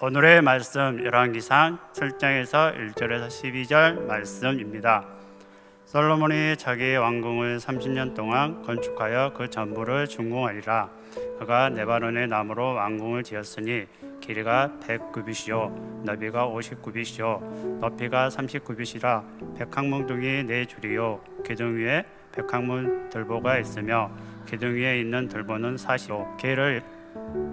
오늘의 말씀 열왕기상 7장에서 1절에서 12절 말씀입니다. 솔로몬이 자기의 왕궁을 30년 동안 건축하여 그 전부를 준공하리라. 그가 네바논의 나무로 왕궁을 지었으니 길이가 100규빗이요 너비가 50규빗이요 높이가 30규빗이라 백항문둥이 네 줄이요 기둥 위에 백항문 들보가 있으며 기둥 위에 있는 들보는 40요 길을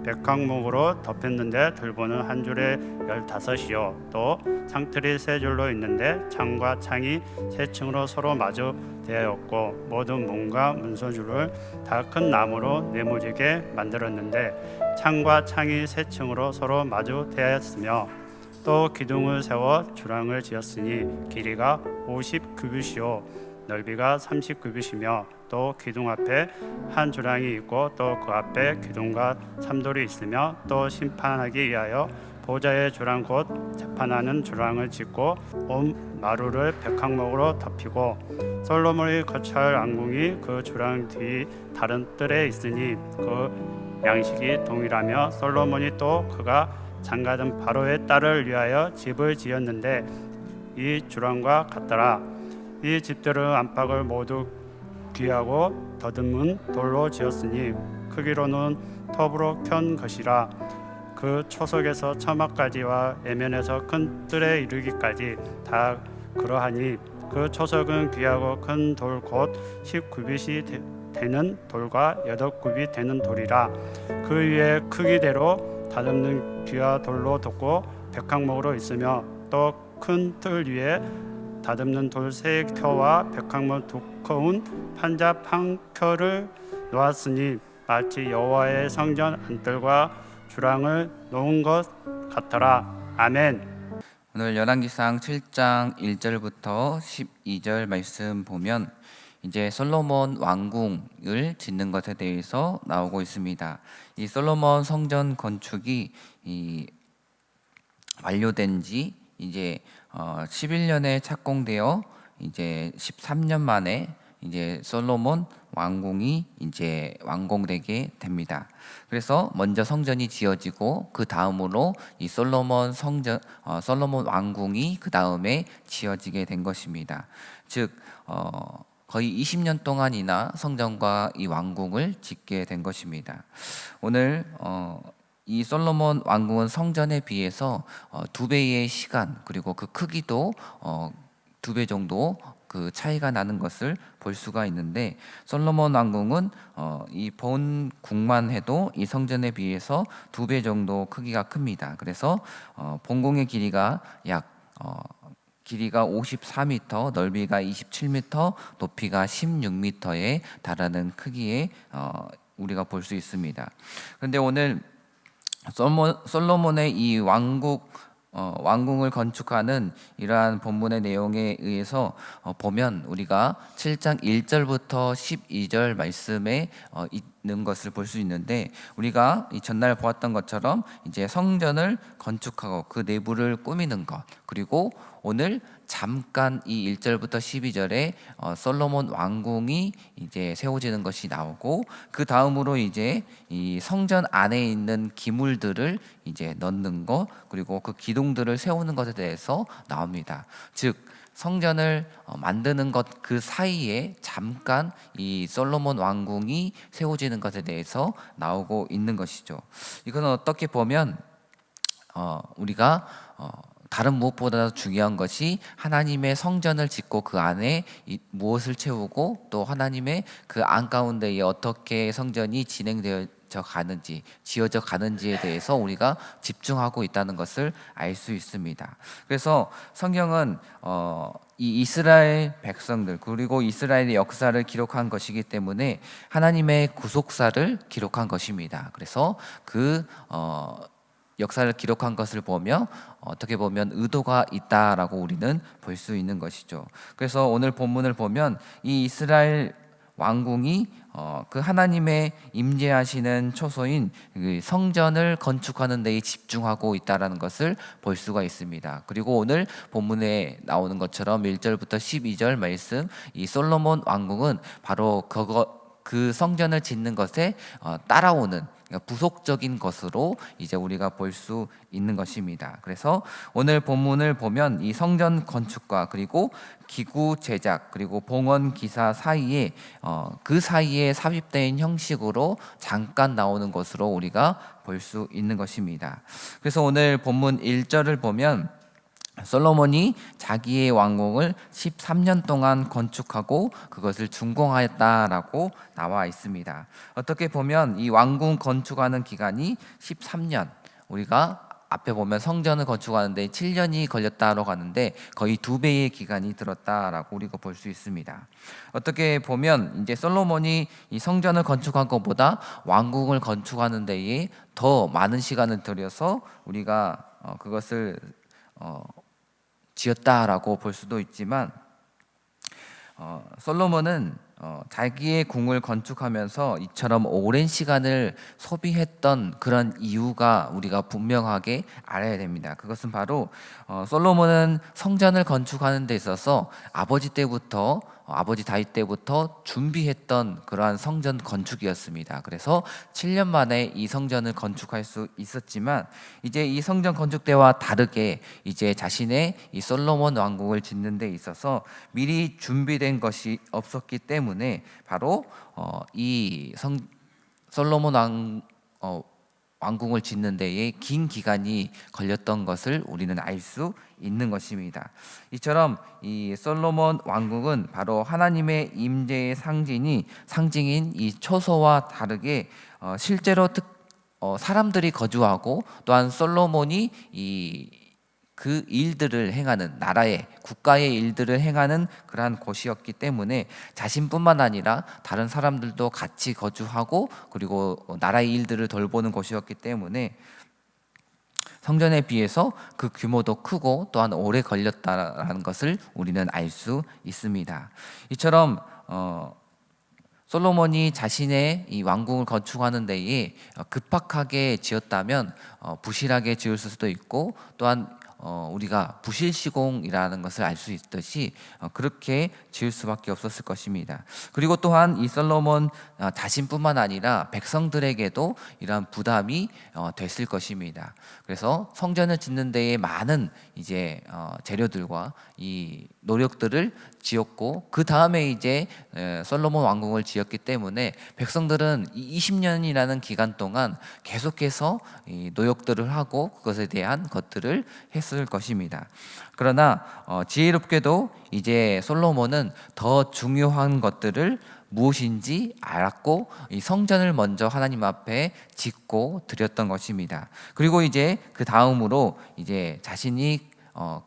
백항목으로 덮였는데 들보는 한 줄에 열다섯이요. 또 창틀이 세 줄로 있는데 창과 창이 세 층으로 서로 마주 되었고 모든 문과 문서줄을 다 큰 나무로 네모지게 만들었는데 창과 창이 세 층으로 서로 마주 되었으며 또 기둥을 세워 주랑을 지었으니 길이가 50규빗이요 넓이가 30규빗이며 또 기둥 앞에 한 주랑이 있고 또 그 앞에 기둥과 삼돌이 있으며 또 심판하기 위하여 보좌의 주랑 곧 재판하는 주랑을 짓고 온 마루를 백항목으로 덮이고 솔로몬의 거처할 왕궁이 그 주랑 뒤 다른 뜰에 있으니 그 양식이 동일하며 솔로몬이 또 그가 장가든 바로의 딸을 위하여 집을 지었는데 이 주랑과 같더라 이 집들은 안팎을 모두 귀하고 더듬은 돌로 지었으니 크기로는 톱으로 켠 것이라 그 초석에서 처막까지와 애면에서 큰 뜰에 이르기까지 다 그러하니 그 초석은 귀하고 큰 돌 곧 10규빗이 되는 돌과 8규빗 되는 돌이라 그 위에 크기대로 다듬는 귀하 돌로 덮고 백항목으로 있으며 또 큰 틀 위에 다듬는 돌 세 켜와 백항목 두꺼운 판자 판켜를 놓았으니 마치 여호와의 성전 안뜰과 주랑을 놓은 것 같더라. 아멘. 오늘 열왕기상 7장 1절부터 12절 말씀 보면 이제 솔로몬 왕궁을 짓는 것에 대해서 나오고 있습니다. 이 솔로몬 성전 건축이 이 완료된 지 이제 어 11년에 착공되어 이제 13년 만에 이제 솔로몬 왕궁이 이제 완공되게 됩니다. 그래서 먼저 성전이 지어지고 그 다음으로 이 솔로몬 성전 어, 솔로몬 왕궁이 그 다음에 지어지게 된 것입니다. 즉 어, 거의 20년 동안이나 성전과 이 왕궁을 짓게 된 것입니다. 오늘 어, 이 솔로몬 왕궁은 성전에 비해서 어, 두 배의 시간 그리고 그 크기도 어, 두배 정도 그 차이가 나는 것을 볼 수가 있는데 솔로몬 왕궁은 어, 이 본 궁만 해도 이 성전에 비해서 두 배 정도 크기가 큽니다. 그래서 어, 본궁의 길이가 약 어, 길이가 54m, 넓이가 27m, 높이가 16m에 달하는 크기에 어, 우리가 볼 수 있습니다. 그런데 오늘 솔로몬, 솔로몬의 이 왕국 어, 왕궁을 건축하는 이러한 본문의 내용에 의해서 어, 보면 우리가 7장 1절부터 12절 말씀에 어, 있 는 것을 볼 수 있는데 우리가 이 전날 보았던 것처럼 이제 성전을 건축하고 그 내부를 꾸미는 것 그리고 오늘 잠깐 이 1절부터 12절에 어, 솔로몬 왕궁이 이제 세워지는 것이 나오고 그 다음으로 이제 이 성전 안에 있는 기물들을 이제 넣는 것 그리고 그 기둥들을 세우는 것에 대해서 나옵니다. 즉 성전을 어, 만드는 것 그 사이에 잠깐 이 솔로몬 왕궁이 세워지는 것에 대해서 나오고 있는 것이죠. 이거는 어떻게 보면 어, 우리가 어, 다른 무엇보다 중요한 것이 하나님의 성전을 짓고 그 안에 이, 무엇을 채우고 또 하나님의 그 안 가운데에 어떻게 성전이 진행되어 져 가는지 지어져 가는지에 대해서 우리가 집중하고 있다는 것을 알 수 있습니다. 그래서 성경은 어, 이 이스라엘 백성들 그리고 이스라엘의 역사를 기록한 것이기 때문에 하나님의 구속사를 기록한 것입니다. 그래서 그 어, 역사를 기록한 것을 보며 어떻게 보면 의도가 있다라고 우리는 볼 수 있는 것이죠. 그래서 오늘 본문을 보면 이 이스라엘 왕궁이 어, 그 하나님의 임재하시는 초소인 그 성전을 건축하는 데에 집중하고 있다라는 것을 볼 수가 있습니다. 그리고 오늘 본문에 나오는 것처럼 1절부터 12절 말씀 이 솔로몬 왕궁은 바로 그거 그 성전을 짓는 것에 어, 따라오는 그러니까 부속적인 것으로 이제 우리가 볼 수 있는 것입니다. 그래서 오늘 본문을 보면 이 성전 건축과 그리고 기구 제작 그리고 봉헌 기사 사이에 어, 그 사이에 삽입된 형식으로 잠깐 나오는 것으로 우리가 볼 수 있는 것입니다. 그래서 오늘 본문 1절을 보면 솔로몬이 자기의 왕궁을 13년 동안 건축하고 그것을 준공하였다라고 나와 있습니다. 어떻게 보면 이 왕궁 건축하는 기간이 13년. 우리가 앞에 보면 성전을 건축하는데 7년이 걸렸다고 하는데 거의 두 배의 기간이 들었다라고 우리가 볼 수 있습니다. 어떻게 보면 이제 솔로몬이 이 성전을 건축한 것보다 왕궁을 건축하는 데에 더 많은 시간을 들여서 우리가 어, 그것을 어, 지었다라고 볼 수도 있지만 어, 솔로몬은 어, 자기의 궁을 건축하면서 이처럼 오랜 시간을 소비했던 그런 이유가 우리가 분명하게 알아야 됩니다. 그것은 바로 어, 솔로몬은 성전을 건축하는 데 있어서 아버지 때부터 어, 아버지 다윗 때부터 준비했던 그러한 성전 건축이었습니다. 그래서 7년 만에 이 성전을 건축할 수 있었지만 이제 이 성전 건축 때와 다르게 이제 자신의 이 솔로몬 왕국을 짓는 데 있어서 미리 준비된 것이 없었기 때문에 바로 어, 이 성 솔로몬 왕 어, 왕궁을 짓는 데에 긴 기간이 걸렸던 것을 우리는 알 수 있는 것입니다. 이처럼 이 솔로몬 왕국은 바로 하나님의 임재의 상징이 상징인 이 초소와 다르게 어, 실제로 특, 어, 사람들이 거주하고 또한 솔로몬이 이 그 일들을 행하는 나라의 국가의 일들을 행하는 그러한 곳이었기 때문에 자신뿐만 아니라 다른 사람들도 같이 거주하고 그리고 나라의 일들을 돌보는 곳이었기 때문에 성전에 비해서 그 규모도 크고 또한 오래 걸렸다라는 것을 우리는 알 수 있습니다. 이처럼 어, 솔로몬이 자신의 이 왕궁을 건축하는 데에 어, 급박하게 지었다면 어, 부실하게 지을 수도 있고 또한 어, 우리가 부실시공이라는 것을 알 수 있듯이 어, 그렇게 지을 수밖에 없었을 것입니다. 그리고 또한 이 솔로몬 어, 자신뿐만 아니라 백성들에게도 이러한 부담이 어, 됐을 것입니다. 그래서 성전을 짓는 데에 많은 이제 어, 재료들과 이 노력들을 지었고 그 다음에 이제 에, 솔로몬 왕궁을 지었기 때문에 백성들은 이 20년이라는 기간 동안 계속해서 이 노력들을 하고 그것에 대한 것들을 했을 것입니다. 그러나 어, 지혜롭게도 이제 솔로몬은 더 중요한 것들을 무엇인지 알았고 이 성전을 먼저 하나님 앞에 짓고 드렸던 것입니다. 그리고 이제 그 다음으로 이제 자신이 어,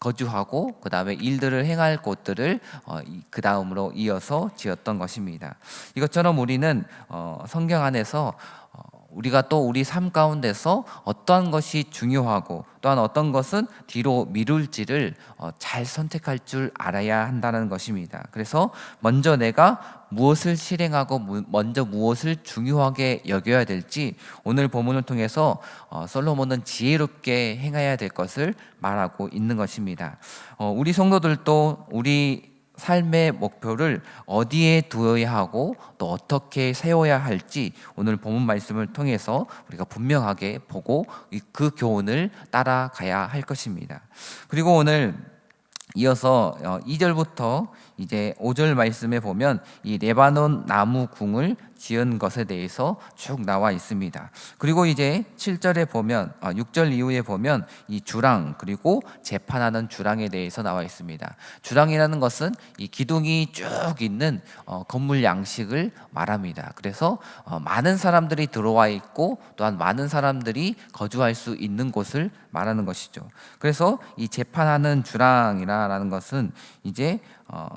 거주하고 그 다음에 일들을 행할 곳들을 어, 그 다음으로 이어서 지었던 것입니다. 이것처럼 우리는 어, 성경 안에서 어, 우리가 또 우리 삶 가운데서 어떠한 것이 중요하고 또한 어떤 것은 뒤로 미룰지를 어, 잘 선택할 줄 알아야 한다는 것입니다. 그래서 먼저 내가 무엇을 실행하고 무- 먼저 무엇을 중요하게 여겨야 될지 오늘 본문을 통해서 어, 솔로몬은 지혜롭게 행해야 될 것을 말하고 있는 것입니다. 어, 우리 성도들도 우리 삶의 목표를 어디에 두어야 하고 또 어떻게 세워야 할지 오늘 본문 말씀을 통해서 우리가 분명하게 보고 이- 그 교훈을 따라가야 할 것입니다. 그리고 오늘 이어서 2절부터 이제 5절 말씀에 보면 이 레바논 나무 궁을 지은 것에 대해서 쭉 나와 있습니다. 그리고 이제 7절에 보면 아, 6절 이후에 보면 이 주랑 그리고 재판하는 주랑에 대해서 나와 있습니다. 주랑이라는 것은 이 기둥이 쭉 있는 어, 건물 양식을 말합니다. 그래서 어, 많은 사람들이 들어와 있고 또한 많은 사람들이 거주할 수 있는 곳을 말하는 것이죠. 그래서 이 재판하는 주랑이라는 것은 이제 어,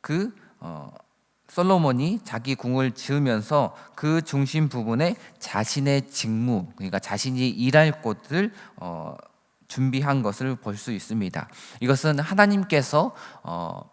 그 어, 솔로몬이 자기 궁을 지으면서 그 중심 부분에 자신의 직무, 그러니까 자신이 일할 곳을 어, 준비한 것을 볼 수 있습니다. 이것은 하나님께서 어,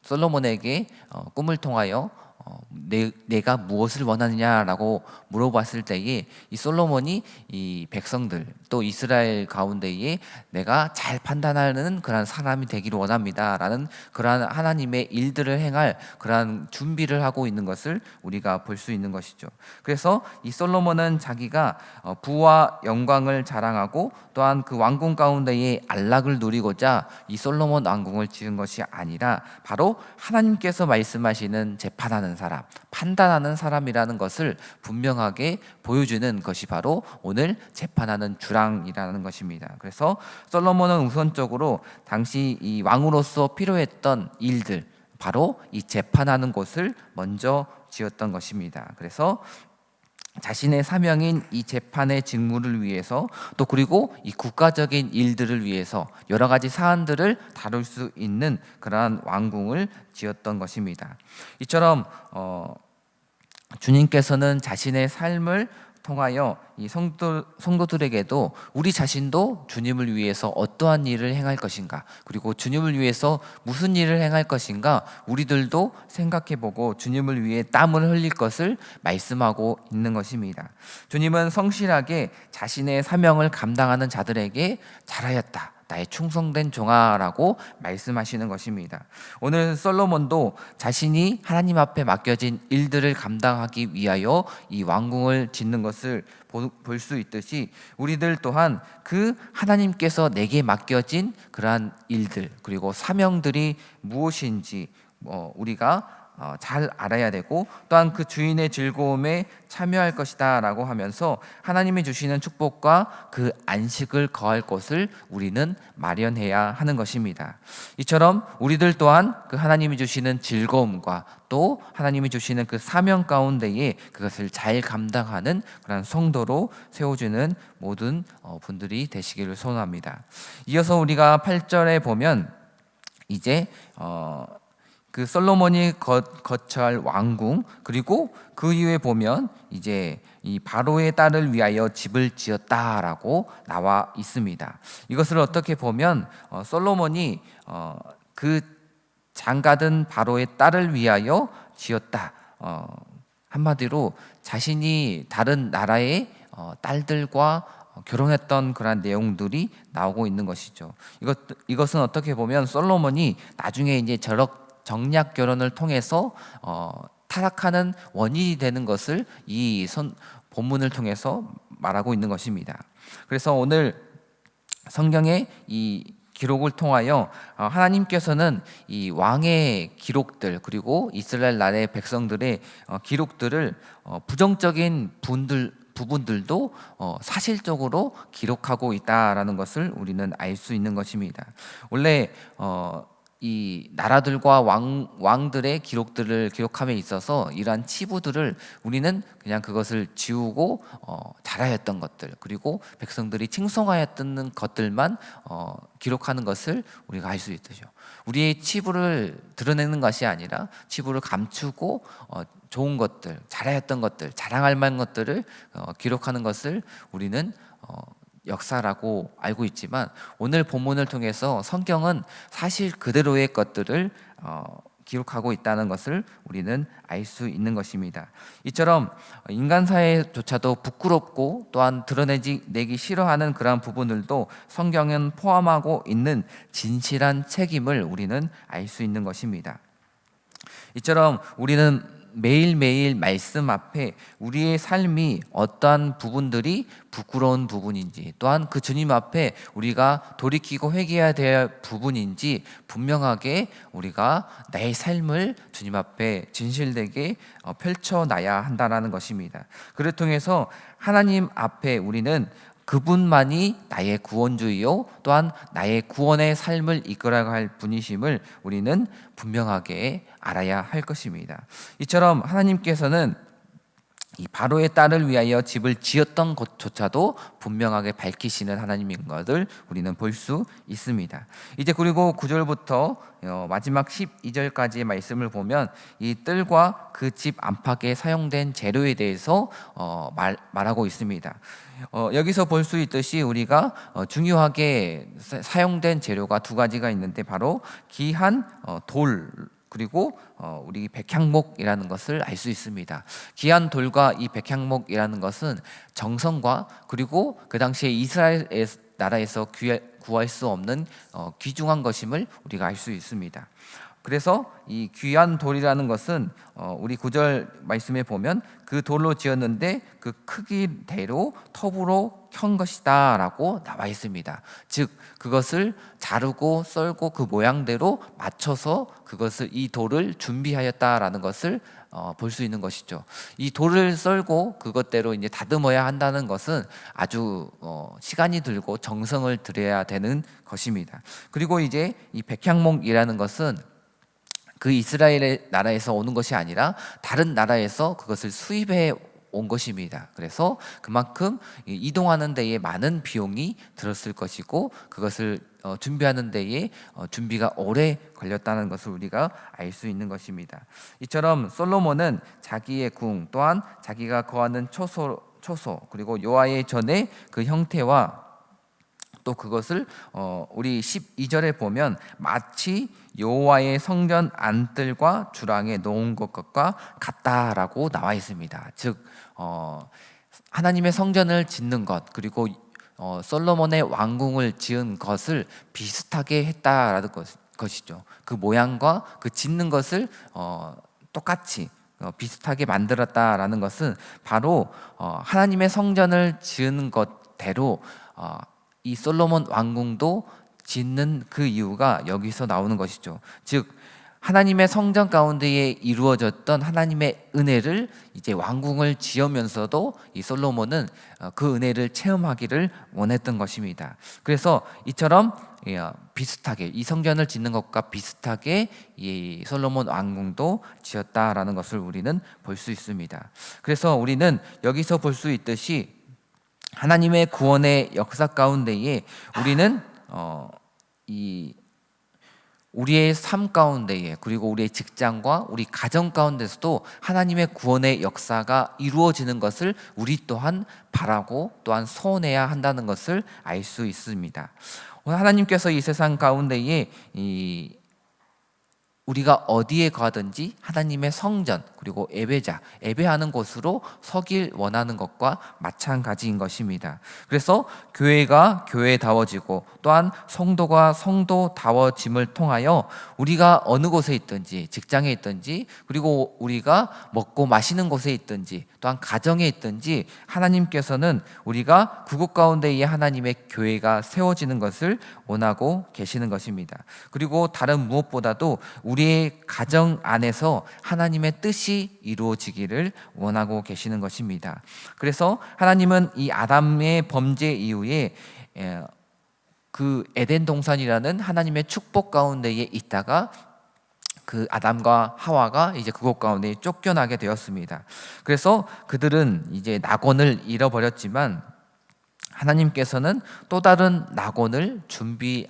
솔로몬에게 어, 꿈을 통하여 어, 내, 내가 무엇을 원하느냐라고 물어봤을 때에 이 솔로몬이 이 백성들 또 이스라엘 가운데에 내가 잘 판단하는 그러한 사람이 되기를 원합니다라는 그러한 하나님의 일들을 행할 그러한 준비를 하고 있는 것을 우리가 볼 수 있는 것이죠. 그래서 이 솔로몬은 자기가 어, 부와 영광을 자랑하고 또한 그 왕궁 가운데에 안락을 누리고자 이 솔로몬 왕궁을 지은 것이 아니라 바로 하나님께서 말씀하시는 재판 하는 사람, 판단하는 사람이라는 것을 분명하게 보여주는 것이 바로 오늘 재판하는 주랑이라는 것입니다. 그래서 솔로몬은 우선적으로 당시 이 왕으로서 필요했던 일들 바로 이 재판하는 곳을 먼저 지었던 것입니다. 그래서 자신의 사명인 이 재판의 직무를 위해서 또 그리고 이 국가적인 일들을 위해서 여러 가지 사안들을 다룰 수 있는 그러한 왕궁을 지었던 것입니다. 이처럼 어, 주님께서는 자신의 삶을 통하여 이 성도, 성도들에게도 우리 자신도 주님을 위해서 어떠한 일을 행할 것인가 그리고 주님을 위해서 무슨 일을 행할 것인가 우리들도 생각해보고 주님을 위해 땀을 흘릴 것을 말씀하고 있는 것입니다. 주님은 성실하게 자신의 사명을 감당하는 자들에게 잘하였다. 나의 충성된 종아라고 말씀하시는 것입니다. 오늘 솔로몬도 자신이 하나님 앞에 맡겨진 일들을 감당하기 위하여 이 왕궁을 짓는 것을 볼 수 있듯이 우리들 또한 그 하나님께서 내게 맡겨진 그러한 일들 그리고 사명들이 무엇인지 뭐 우리가 어, 잘 알아야 되고 또한 그 주인의 즐거움에 참여할 것이다라고 하면서 하나님이 주시는 축복과 그 안식을 거할 것을 우리는 마련해야 하는 것입니다. 이처럼 우리들 또한 그 하나님이 주시는 즐거움과 또 하나님이 주시는 그 사명 가운데에 그것을 잘 감당하는 그런 성도로 세워주는 모든 어, 분들이 되시기를 소원합니다. 이어서 우리가 8절에 보면 이제 어, 그 솔로몬이 거, 거처할 왕궁 그리고 그 이후에 보면 이제 이 바로의 딸을 위하여 집을 지었다라고 나와 있습니다. 이것을 어떻게 보면 어, 솔로몬이 어, 그 장가든 바로의 딸을 위하여 지었다. 어, 한마디로 자신이 다른 나라의 어, 딸들과 결혼했던 그런 내용들이 나오고 있는 것이죠. 이것 이것은 어떻게 보면 솔로몬이 나중에 이제 저럭 정략 결혼을 통해서 어, 타락하는 원인이 되는 것을 이 선, 본문을 통해서 말하고 있는 것입니다. 그래서 오늘 성경의 이 기록을 통하여 어, 하나님께서는 이 왕의 기록들 그리고 이스라엘 나라의 백성들의 어, 기록들을 어, 부정적인 분들 부분들도 사실적으로 기록하고 있다라는 것을 우리는 알 수 있는 것입니다. 원래 이 나라들과 왕, 왕들의 기록들을 기록함에 있어서 이러한 치부들을 우리는 그냥 그것을 지우고 어, 잘하였던 것들 그리고 백성들이 칭송하였던 것들만 어, 기록하는 것을 우리가 알 수 있죠. 우리의 치부를 드러내는 것이 아니라 치부를 감추고 어, 좋은 것들, 잘하였던 것들, 자랑할 만한 것들을 어, 기록하는 것을 우리는 어, 역사라고 알고 있지만 오늘 본문을 통해서 성경은 사실 그대로의 것들을 어, 기록하고 있다는 것을 우리는 알 수 있는 것입니다. 이처럼 인간 사회조차도 부끄럽고 또한 드러내지 내기 싫어하는 그러한 부분들도 성경은 포함하고 있는 진실한 책임을 우리는 알 수 있는 것입니다. 이처럼 우리는 매일매일 말씀 앞에 우리의 삶이 어떠한 부분들이 부끄러운 부분인지 또한 그 주님 앞에 우리가 돌이키고 회개해야 될 부분인지 분명하게 우리가 나의 삶을 주님 앞에 진실되게 어, 펼쳐놔야 한다는 것입니다. 그를 통해서 하나님 앞에 우리는 그분만이 나의 구원주이요 또한 나의 구원의 삶을 이끌어갈 분이심을 우리는 분명하게 알아야 할 것입니다. 이처럼 하나님께서는 이 바로의 딸을 위하여 집을 지었던 곳조차도 분명하게 밝히시는 하나님인 것을 우리는 볼 수 있습니다. 이제 그리고 9절부터 어, 마지막 12절까지의 말씀을 보면 이 뜰과 그 집 안팎에 사용된 재료에 대해서 어, 말, 말하고 있습니다. 어, 여기서 볼 수 있듯이 우리가 어, 중요하게 사용된 재료가 두 가지가 있는데 바로 귀한 어, 돌 그리고 어, 우리 백향목이라는 것을 알 수 있습니다. 귀한 돌과 이 백향목이라는 것은 정성과 그리고 그 당시에 이스라엘 나라에서 귀- 구할 수 없는 어, 귀중한 것임을 우리가 알 수 있습니다. 그래서 이 귀한 돌이라는 것은 어, 우리 구절 말씀에 보면 그 돌로 지었는데 그 크기대로 톱으로 켠 것이다라고 나와 있습니다. 즉 그것을 자르고 썰고 그 모양대로 맞춰서 그것을 이 돌을 준비하였다라는 것을 어, 볼 수 있는 것이죠. 이 돌을 썰고 그것대로 이제 다듬어야 한다는 것은 아주 어, 시간이 들고 정성을 들여야 되는 것입니다. 그리고 이제 이 백향목이라는 것은 그 이스라엘의 나라에서 오는 것이 아니라 다른 나라에서 그것을 수입해 온 것입니다. 그래서 그만큼 이 이동하는 데에 많은 비용이 들었을 것이고 그것을 어, 준비하는 데에 어, 준비가 오래 걸렸다는 것을 우리가 알 수 있는 것입니다. 이처럼 솔로몬은 자기의 궁 또한 자기가 거하는 초소 초소 그리고 여호와의 전의 그 형태와 또 그것을 어, 우리 12절에 보면 마치 여호와의 성전 안뜰과 주랑에 놓은 것과 같다라고 나와 있습니다. 즉 어, 하나님의 성전을 짓는 것 그리고 어, 솔로몬의 왕궁을 지은 것을 비슷하게 했다라는 것, 것이죠. 그 모양과 그 짓는 것을 어, 똑같이 어, 비슷하게 만들었다라는 것은 바로 어, 하나님의 성전을 지은 것대로 어, 이 솔로몬 왕궁도 짓는 그 이유가 여기서 나오는 것이죠. 즉 하나님의 성전 가운데에 이루어졌던 하나님의 은혜를 이제 왕궁을 지으면서도 이 솔로몬은 어, 그 은혜를 체험하기를 원했던 것입니다. 그래서 이처럼 예, 어, 비슷하게 이 성전을 짓는 것과 비슷하게 이 솔로몬 왕궁도 지었다라는 것을 우리는 볼 수 있습니다. 그래서 우리는 여기서 볼 수 있듯이 하나님의 구원의 역사 가운데에 우리는 어, 이 우리의 삶 가운데에 그리고 우리의 직장과 우리 가정 가운데서도 하나님의 구원의 역사가 이루어지는 것을 우리 또한 바라고 또한 소원해야 한다는 것을 알 수 있습니다. 하나님께서 이 세상 가운데에 이 우리가 어디에 가든지 하나님의 성전 그리고 예배자 예배하는 곳으로 서길 원하는 것과 마찬가지인 것입니다. 그래서 교회가 교회다워지고 또한 성도가 성도다워짐을 통하여 우리가 어느 곳에 있든지 직장에 있든지 그리고 우리가 먹고 마시는 곳에 있든지 또한 가정에 있든지 하나님께서는 우리가 그곳 가운데에 하나님의 교회가 세워지는 것을 원하고 계시는 것입니다. 그리고 다른 무엇보다도 우리의 가정 안에서 하나님의 뜻이 이루어지기를 원하고 계시는 것입니다. 그래서 하나님은 이 아담의 범죄 이후에 에, 그 에덴 동산이라는 하나님의 축복 가운데에 있다가 그 아담과 하와가 이제 그곳 가운데 쫓겨나게 되었습니다. 그래서 그들은 이제 낙원을 잃어버렸지만 하나님께서는 또 다른 낙원을 준비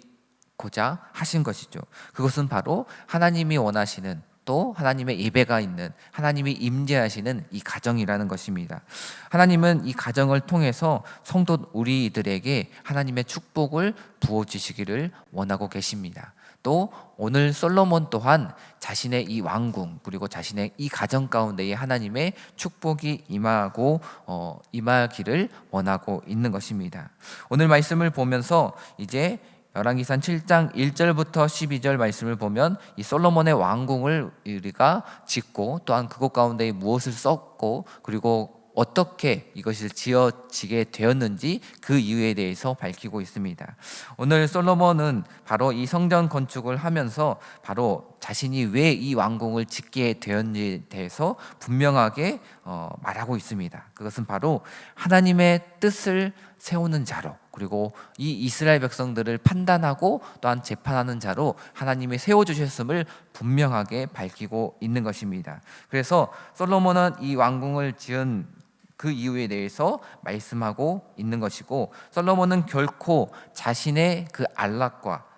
고자 하신 것이죠. 그것은 바로 하나님이 원하시는 또 하나님의 예배가 있는 하나님이 임재하시는 이 가정이라는 것입니다. 하나님은 이 가정을 통해서 성도 우리들에게 하나님의 축복을 부어 주시기를 원하고 계십니다. 또 오늘 솔로몬 또한 자신의 이 왕궁 그리고 자신의 이 가정 가운데에 하나님의 축복이 임하고 어, 임하기를 원하고 있는 것입니다. 오늘 말씀을 보면서 이제 열왕기상 7장 1절부터 12절 말씀을 보면 이 솔로몬의 왕궁을 우리가 짓고 또한 그곳 가운데 무엇을 썼고 그리고 어떻게 이것이 지어지게 되었는지 그 이유에 대해서 밝히고 있습니다. 오늘 솔로몬은 바로 이 성전 건축을 하면서 바로 자신이 왜 이 왕궁을 짓게 되었는지에 대해서 분명하게 어, 말하고 있습니다. 그것은 바로 하나님의 뜻을 세우는 자로 그리고 이 이스라엘 백성들을 판단하고 또한 재판하는 자로 하나님이 세워 주셨음을 분명하게 밝히고 있는 것입니다. 그래서 솔로몬은 이 왕궁을 지은 그 이유에 대해서 말씀하고 있는 것이고 솔로몬은 결코 자신의 그 안락과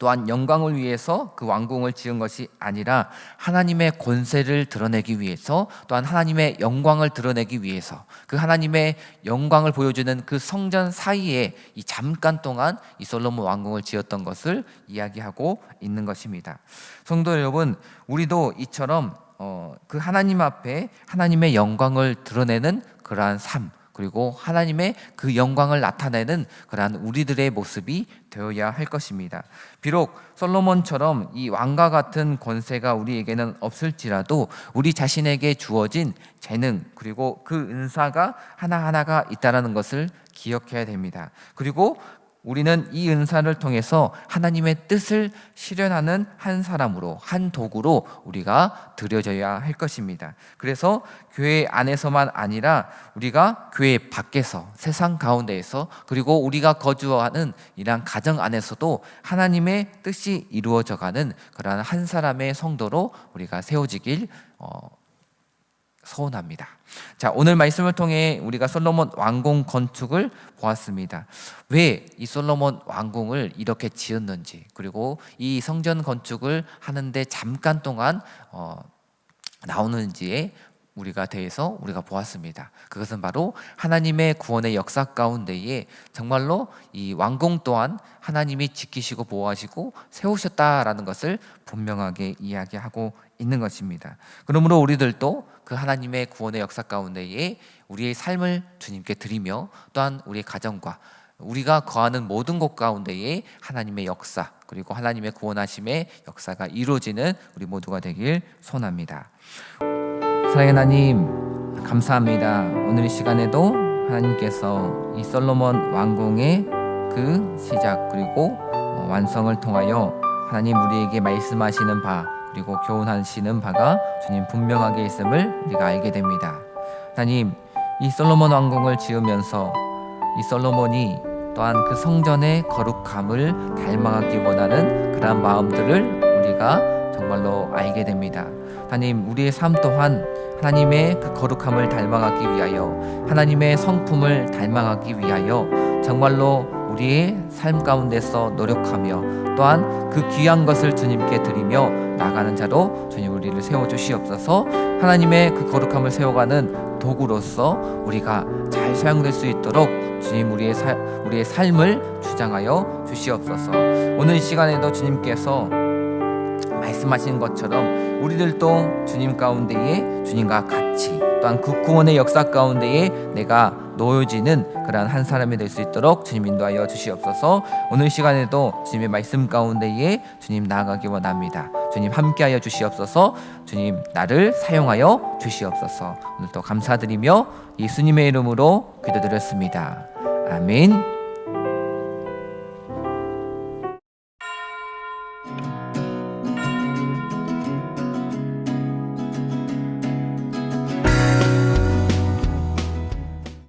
또한 영광을 위해서 그 왕궁을 지은 것이 아니라 하나님의 권세를 드러내기 위해서 또한 하나님의 영광을 드러내기 위해서 그 하나님의 영광을 보여주는 그 성전 사이에 이 잠깐 동안 이 솔로몬 왕궁을 지었던 것을 이야기하고 있는 것입니다. 성도 여러분, 우리도 이처럼 어, 그 하나님 앞에 하나님의 영광을 드러내는 그러한 삶 그리고 하나님의 그 영광을 나타내는 그러한 우리들의 모습이 되어야 할 것입니다. 비록 솔로몬처럼 이 왕과 같은 권세가 우리에게는 없을지라도 우리 자신에게 주어진 재능 그리고 그 은사가 하나하나가 있다라는 것을 기억해야 됩니다. 그리고 우리는 이 은사를 통해서 하나님의 뜻을 실현하는 한 사람으로 한 도구로 우리가 드려져야 할 것입니다. 그래서 교회 안에서만 아니라 우리가 교회 밖에서 세상 가운데에서 그리고 우리가 거주하는 이러한 가정 안에서도 하나님의 뜻이 이루어져가는 그러한 한 사람의 성도로 우리가 세워지길 어, 소원합니다. 자, 오늘 말씀을 통해 우리가 솔로몬 왕궁 건축을 보았습니다. 왜 이 솔로몬 왕궁을 이렇게 지었는지, 그리고 이 성전 건축을 하는데 잠깐 동안 어, 나오는지에 우리가 대해서 우리가 보았습니다. 그것은 바로 하나님의 구원의 역사 가운데에 정말로 이 왕궁 또한 하나님이 지키시고 보호하시고 세우셨다라는 것을 분명하게 이야기하고 있는 것입니다. 그러므로 우리들도 그 하나님의 구원의 역사 가운데에 우리의 삶을 주님께 드리며 또한 우리의 가정과 우리가 거하는 모든 곳 가운데에 하나님의 역사 그리고 하나님의 구원하심의 역사가 이루어지는 우리 모두가 되길 소원합니다. 사랑의 하나님 감사합니다. 오늘 이 시간에도 하나님께서 이 솔로몬 왕궁의 그 시작 그리고 어, 완성을 통하여 하나님 우리에게 말씀하시는 바 그리고 교훈하시는 바가 주님 분명하게 있음을 우리가 알게 됩니다. 하나님 이 솔로몬 왕궁을 지으면서 이 솔로몬이 또한 그 성전의 거룩함을 닮아가기 원하는 그러한 마음들을 우리가 정말로 알게 됩니다. 하나님 우리의 삶 또한 하나님의 그 거룩함을 닮아가기 위하여 하나님의 성품을 닮아가기 위하여 정말로 우리의 삶 가운데서 노력하며 또한 그 귀한 것을 주님께 드리며 나가는 자로 주님 우리를 세워 주시옵소서. 하나님의 그 거룩함을 세워가는 도구로서 우리가 잘 사용될 수 있도록 주님 우리의 사, 우리의 삶을 주장하여 주시옵소서. 오늘 이 시간에도 주님께서 말씀하신 것처럼 우리들도 주님 가운데에 주님과 같이 또한 그 구원의 역사 가운데에 내가 놓여지는 그러한 한 사람이 될 수 있도록 주님 인도하여 주시옵소서. 오늘 시간에도 주님의 말씀 가운데에 주님 나아가기 원합니다. 주님 함께하여 주시옵소서. 주님 나를 사용하여 주시옵소서. 오늘도 감사드리며 예수님의 이름으로 기도드렸습니다. 아멘.